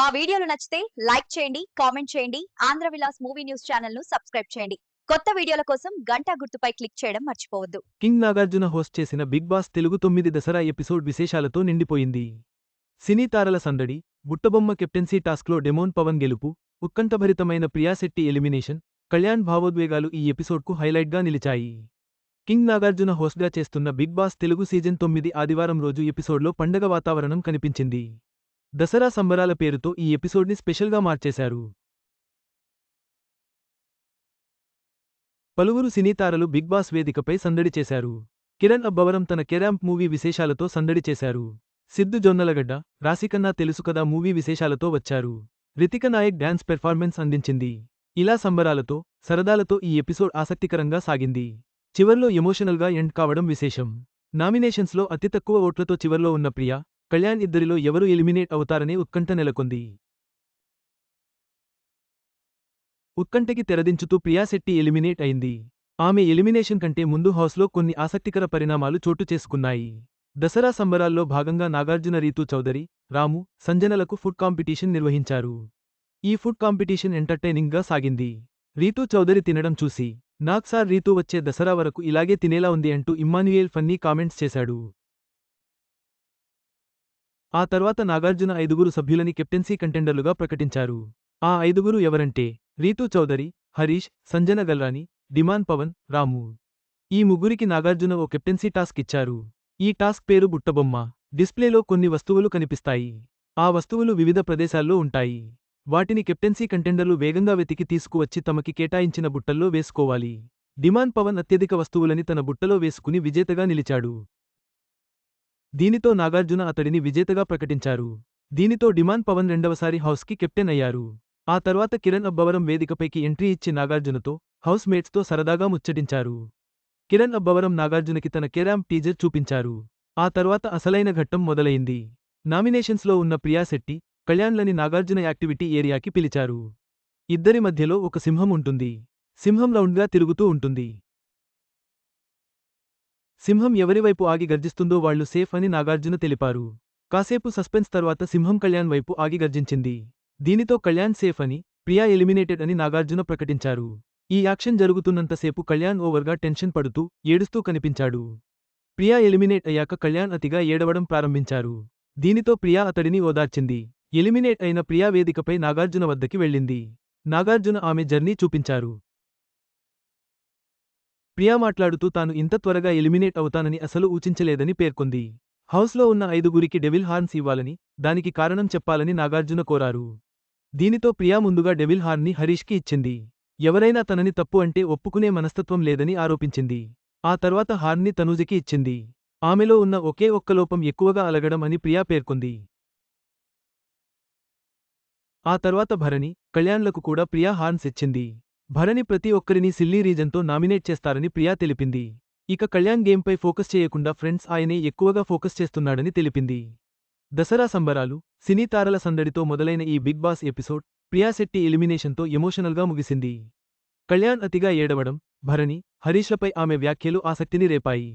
మా వీడియోలు నచ్చితే లైక్ చేయండి కామెంట్ చేయండి ఆంధ్ర విలాస్ మూవీ న్యూస్ ఛానల్ను సబ్స్క్రైబ్ చేయండి. కొత్త వీడియోల కోసం గంట గుర్తుపై క్లిక్ చేయడం మర్చిపోవద్దు. కింగ్ నాగార్జున హోస్ట్ చేసిన బిగ్ బాస్ తెలుగు తొమ్మిది దసరా ఎపిసోడ్ విశేషాలతో నిండిపోయింది. సినీ తారల సందడి బుట్టబొమ్మ కెప్టెన్సీ టాస్క్లో డెమోన్ పవన్ గెలుపు ఉత్కంఠభరితమైన ప్రియాశెట్టి ఎలిమినేషన్ కళ్యాణ్ భావోద్వేగాలు ఈ ఎపిసోడ్కు హైలైట్గా నిలిచాయి. కింగ్ నాగార్జున హోస్ట్గా చేస్తున్న బిగ్ బాస్ తెలుగు సీజన్ తొమ్మిది ఆదివారం రోజు ఎపిసోడ్లో పండగ వాతావరణం కనిపించింది. దసరా సంబరాల పేరుతో ఈ ఎపిసోడ్ని స్పెషల్గా మార్చేశారు. పలువురు సినీతారలు బిగ్ బాస్ వేదికపై సందడి చేశారు. కిరణ్ అబ్బవరం తన కెరాంప్ మూవీ విశేషాలతో సందడి చేశారు. సిద్ధు జొన్నలగడ్డ రాశికన్నా తెలుసు కదా మూవీ విశేషాలతో వచ్చారు. రితిక నాయక్ డ్యాన్స్ పెర్ఫార్మెన్స్ అందించింది. ఇలా సంబరాలతో సరదాలతో ఈ ఎపిసోడ్ ఆసక్తికరంగా సాగింది. చివర్లో ఎమోషనల్గా ఎండ్ కావడం విశేషం. నామినేషన్స్లో అతి తక్కువ ఓట్లతో చివర్లో ఉన్న ప్రియా కళ్యాణ్ ఇద్దరిలో ఎవరు ఎలిమినేట్ అవుతారనే ఉత్కంఠ నెలకొంది. ఉత్కంఠకి తెరదించుతూ ప్రియాశెట్టి ఎలిమినేట్ అయింది. ఆమె ఎలిమినేషన్ కంటే ముందు హౌస్లో కొన్ని ఆసక్తికర పరిణామాలు చోటు చేసుకున్నాయి. దసరా సంబరాల్లో భాగంగా నాగార్జున రీతూ చౌదరి రాము సంజనలకు ఫుడ్ కాంపిటీషన్ నిర్వహించారు. ఈ ఫుడ్ కాంపిటీషన్ ఎంటర్టైనింగ్గా సాగింది. రీతూ చౌదరి తినడం చూసి నాక్సార్ రీతూ వచ్చే దసరా వరకు ఇలాగే తినేలా ఉంది అంటూ ఇమ్మాన్యుయేల్ ఫన్నీ కామెంట్స్ చేశాడు. ఆ తర్వాత నాగార్జున ఐదుగురు సభ్యులని కెప్టెన్సీ కంటెండర్లుగా ప్రకటించారు. ఆ ఐదుగురు ఎవరంటే రీతూ చౌదరి హరీష్ సంజన గల్రాని డిమాన్ పవన్ రాము. ఈ ముగ్గురికి నాగార్జున ఓ కెప్టెన్సీ టాస్క్ ఇచ్చారు. ఈ టాస్క్ పేరు బుట్టబొమ్మ. డిస్ప్లేలో కొన్ని వస్తువులు కనిపిస్తాయి. ఆ వస్తువులు వివిధ ప్రదేశాల్లో ఉంటాయి. వాటిని కెప్టెన్సీ కంటెండర్లు వేగంగా వెతికి తీసుకువచ్చి తమకి కేటాయించిన బుట్టల్లో వేసుకోవాలి. డిమాన్ పవన్ అత్యధిక వస్తువులని తన బుట్టలో వేసుకుని విజేతగా నిలిచాడు. దీనితో నాగార్జున అతడిని విజేతగా ప్రకటించారు. దీనితో డిమాన్ పవన్ రెండవసారి హౌస్కి కెప్టెన్ అయ్యారు. ఆ తర్వాత కిరణ్ అబ్బవరం వేదికపైకి ఎంట్రీ ఇచ్చి నాగార్జునతో హౌస్ మేట్స్తో సరదాగా ముచ్చటించారు. కిరణ్ అబ్బవరం నాగార్జునకి తన కెరామ్ టీజర్ చూపించారు. ఆ తర్వాత అసలైన ఘట్టం మొదలైంది. నామినేషన్స్లో ఉన్న ప్రియాశెట్టి కళ్యాణ్లని నాగార్జున యాక్టివిటీ ఏరియాకి పిలిచారు. ఇద్దరి మధ్యలో ఒక సింహం ఉంటుంది. సింహం రౌండ్గా తిరుగుతూ ఉంటుంది. సింహం ఎవరివైపు ఆగి గర్జిస్తుందో వాళ్ళు సేఫ్ అని నాగార్జున తెలిపారు. కాసేపు సస్పెన్స్ తర్వాత సింహం కళ్యాణ్ వైపు ఆగి గర్జించింది. దీనితో కళ్యాణ్ సేఫ్ అని ప్రియా ఎలిమినేటెడ్ అని నాగార్జున ప్రకటించారు. ఈ యాక్షన్ జరుగుతున్నంతసేపు కళ్యాణ్ ఓవర్గా టెన్షన్ పడుతూ ఏడుస్తూ కనిపించాడు. ప్రియా ఎలిమినేట్ అయ్యాక కళ్యాణ్ అతిగా ఏడవడం ప్రారంభించారు. దీనితో ప్రియా అతడిని ఓదార్చింది. ఎలిమినేట్ అయిన ప్రియా వేదికపై నాగార్జున వద్దకి వెళ్ళింది. నాగార్జున ఆమె జర్నీ చూపించారు. ప్రియా మాట్లాడుతూ తాను ఇంత త్వరగా ఎలిమినేట్ అవుతానని అసలు ఊచించలేదని పేర్కొంది. హౌస్లో ఉన్న ఐదుగురికి డెవిల్ హార్న్స్ ఇవ్వాలని దానికి కారణం చెప్పాలని నాగార్జున కోరారు. దీనితో ప్రియా ముందుగా డెవిల్ హార్న్ని హరీష్కి ఇచ్చింది. ఎవరైనా తనని తప్పు అంటే ఒప్పుకునే మనస్తత్వం లేదని ఆరోపించింది. ఆ తర్వాత హార్న్ని తనూజకి ఇచ్చింది. ఆమెలో ఉన్న ఒకే ఒక్క లోపం ఎక్కువగా అలగడం అని ప్రియా పేర్కొంది. ఆ తర్వాత భరణి కళ్యాణ్లకు కూడా ప్రియా హార్న్స్ ఇచ్చింది. భరణి ప్రతి ఒక్కరిని సిల్లీ రీజన్తో నామినేట్ చేస్తారని ప్రియా తెలిపింది. ఇక కళ్యాణ్ గేమ్పై ఫోకస్ చేయకుండా ఫ్రెండ్స్ ఆయనే ఎక్కువగా ఫోకస్ చేస్తున్నాడని తెలిపింది. దసరా సంబరాలు సినీ తారల సందడితో మొదలైన ఈ బిగ్ బాస్ ఎపిసోడ్ ప్రియాశెట్టి ఎలిమినేషన్తో ఎమోషనల్గా ముగిసింది. కళ్యాణ్ అతిగా ఏడవడం భరణి హరీష్లపై ఆమె వ్యాఖ్యలు ఆసక్తిని రేపాయి.